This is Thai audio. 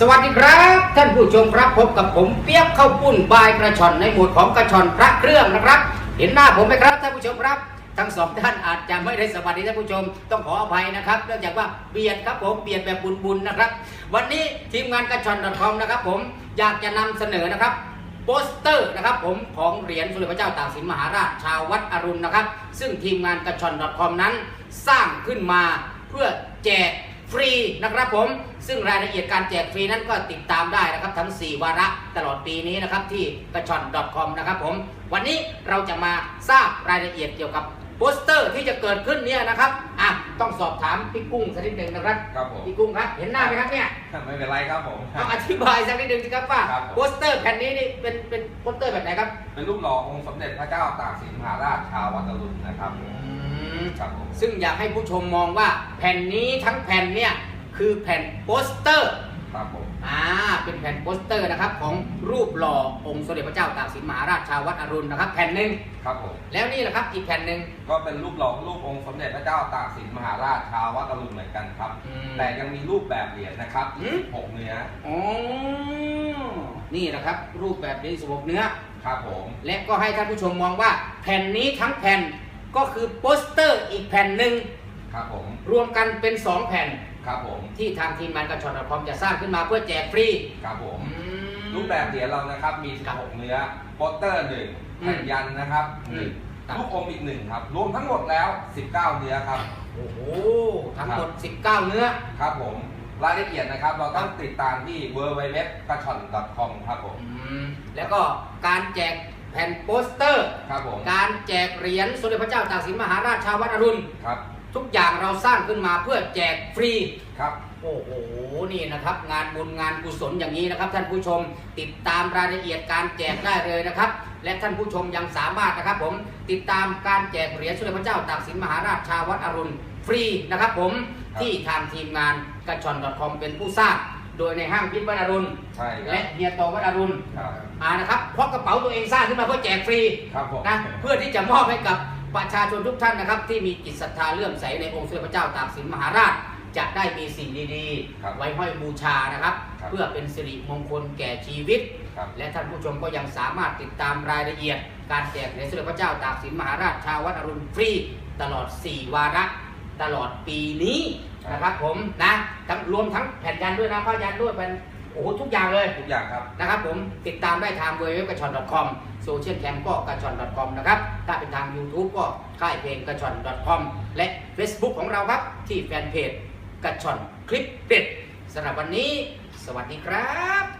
สวัสดีครับ ท่านผู้ชมครับพบกับผมเปียกเข้าปุ้นบายกระชอนในหมวดของกระชอนพระเครื่องนะครับ เห็นหน้าผมไหมครับท่านผู้ชมครับ ทั้งสองท่านอาจจะไม่ได้สวัสดีท่านผู้ชมต้องขออภัยนะครับเนื่องจากว่าเบียดครับผมเบียดแบบบุญๆนะครับ วันนี้ทีมงานกระชอน .com นะครับผมอยากจะนำเสนอนะครับโปสเตอร์นะครับผมของเหรียญสมเด็จพระเจ้าตากสินมหาราชชาววัดอรุณนะครับ ซึ่งทีมงานกระชอน .com นั้นสร้างขึ้นมาเพื่อแจก ฟรีนะครับผมซึ่งรายละเอียดการแจกฟรีนั้นก็ติดตามได้นะครับทั้ง 4 วาระตลอดปีนี้นะครับที่กระชอน .com นะครับผมวันนี้เราจะมาทราบรายละเอียดเกี่ยวกับโปสเตอร์ที่จะเกิดขึ้นเนี่ยนะครับอะต้องสอบถามพี่กุ้งสักนิดหนึ่งนะครับครับผม พี่กุ้งครับเห็นหน้าไหมครับเนี่ยไม่เป็นไรครับผม ต้องอธิบายสักนิดหนึ่งสิครับว่าครับผม โปสเตอร์แผ่นนี้นี่เป็นเป็นโปสเตอร์แบบไหนครับเป็นรูปหล่อองค์สมเด็จพระเจ้าตากสินมหาราชชาววัดอรุณนะครับ ครับผมซึ่งอยากให้ผู้ชมมองว่าแผ่นนี้ทั้งแผ่นเนี่ยคือแผ่นโปสเตอร์ ครับผม อ่า เป็นแผ่นโปสเตอร์นะครับของรูปหล่อองค์สมเด็จพระเจ้าตากสินมหาราชชาววัดอรุณนะครับ แผ่นหนึ่งครับผม แล้วนี่แหละครับอีกแผ่นหนึ่ง ก็เป็นรูปหล่อรูปองค์สมเด็จพระเจ้าตากสินมหาราชชาววัดอรุณเหมือนกันครับ อืมแต่ยังมีรูปแบบเหรียญนะครับอืม หกเนื้อ อ๋อ นี่แหละครับ รูปแบบนี้สมบเนื้อ ครับผม และก็ให้ท่านผู้ชมมองว่าแผ่นนี้ทั้งแผ่น ก็คือโปสเตอร์อีกแผ่นหนึ่งครับผมรวมกันเป็น 2 แผ่นครับผมที่ทางทีมงานกระชอนคอมจะสร้างขึ้นมาเพื่อแจกฟรีครับผมอืมรูปแบบเหรียญเรานะครับมีครับ16เนื้อโปสเตอร์หนึ่งอืมแผ่นยันนะครับอืหนึ่มงครับลูกอมอีกหนึ่งครับ รวมทั้งหมดแล้ว 19 เนื้อครับโอ้โหทั้งหมด 19 เนื้อครับผมรายละเอียดนะครับ เราต้องติดตามที่ w w w กระชอน .com ครับผมอืมแล้วก็การแจกแผ่นโปสเตอร์ ครับผม การแจกเหรียญสมเด็จพระเจ้าตากสินมหาราชชาววัดอรุณ ครับ ทุกอย่างเราสร้างขึ้นมาเพื่อแจกฟรี ครับ โอ้โห นี่นะครับ งานบุญงานกุศลอย่างนี้นะครับ ท่านผู้ชมติดตามรายละเอียดการแจกได้เลยนะครับ และท่านผู้ชมยังสามารถนะครับผมติดตามการแจกเหรียญสมเด็จพระเจ้าตากสินมหาราชชาววัดอรุณฟรีนะครับผมครับที่ทางทีมงานกระชอน .com เป็นผู้สร้าง โดยในห้างพิษวัดอรุณใช่ครัและบเฮียโตวัดอรุณครับอ่านะครับเพราะกระเป๋าตัวเองสร้างขึ้นมาเพื่อแจกฟรีครับผมนะเพื่อที่จะมอบให้กับประชาชนทุกท่านนะครับ ที่มีจิตศรัทธาเลื่อมใสในองค์สมเด็จพระเจ้าตากสินมหาราช จะได้มีสิ่งดีครับๆ ไว้ห้อยบูชานะครับ ครับเพื่อเป็นสิริมงคลแก่ชีวิต ครับ และท่านผู้ชมก็ยังสามารถติดตามรายละเอียด การแจกเหรียญสมเด็จพระเจ้าตากสินมหาราชชาววัดอรุณฟรี ตลอด 4 วาระ ตลอดปีนี้นะครับผมนะทั้งรวมทั้งแผ่นยันด้วยนะผ้ายันด้วยเป็นโอ้โหทุกอย่างเลยทุกอย่างครับนะครับผมติดตามได้ทางเว็บกระชอน .com โซเชียลแคมก็กระชอน .com นะครับถ้าเป็นทาง YouTube ก็ค่ายเพลงกระชอน .com และ Facebook ของเราครับ ที่แฟนเพจกระชอนคลิปเด็ดสำหรับวันนี้ สวัสดีครับ